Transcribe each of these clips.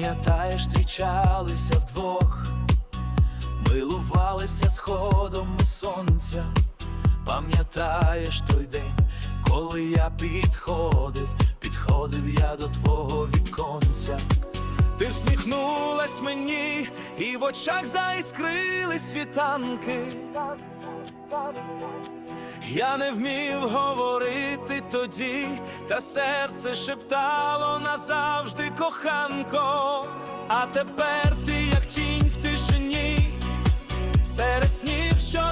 Пам'ятаєш, зустрічалися вдвох, милувалися сходами сонця. Пам'ятаєш той день, коли я підходив, підходив я до твого віконця. Ти всміхнулась мені, і в очах заіскрили світанки. Я не вмів говорити тоді, та серце шептало назавжди коханко. А тепер ти, як тінь в тишині, серед снів, що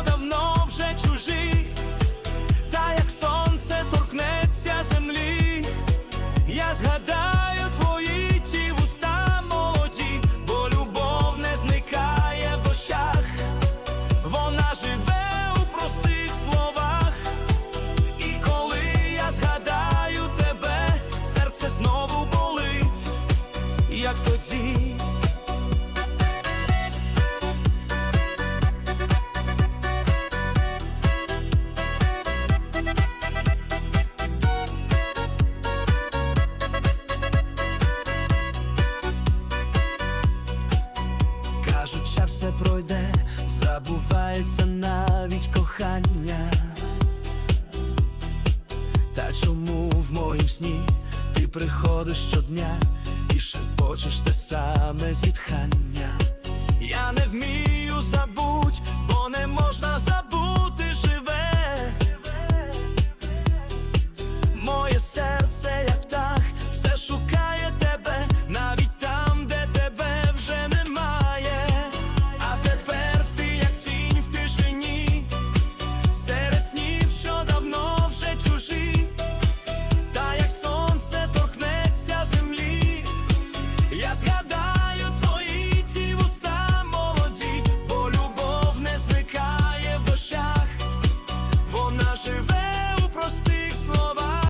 знову болить, як тоді. Кажуть, що все пройде, забувається навіть кохання. Та чому в моїм сні приходиш щодня і шепочеш те саме зітхання? Я не вмію забути.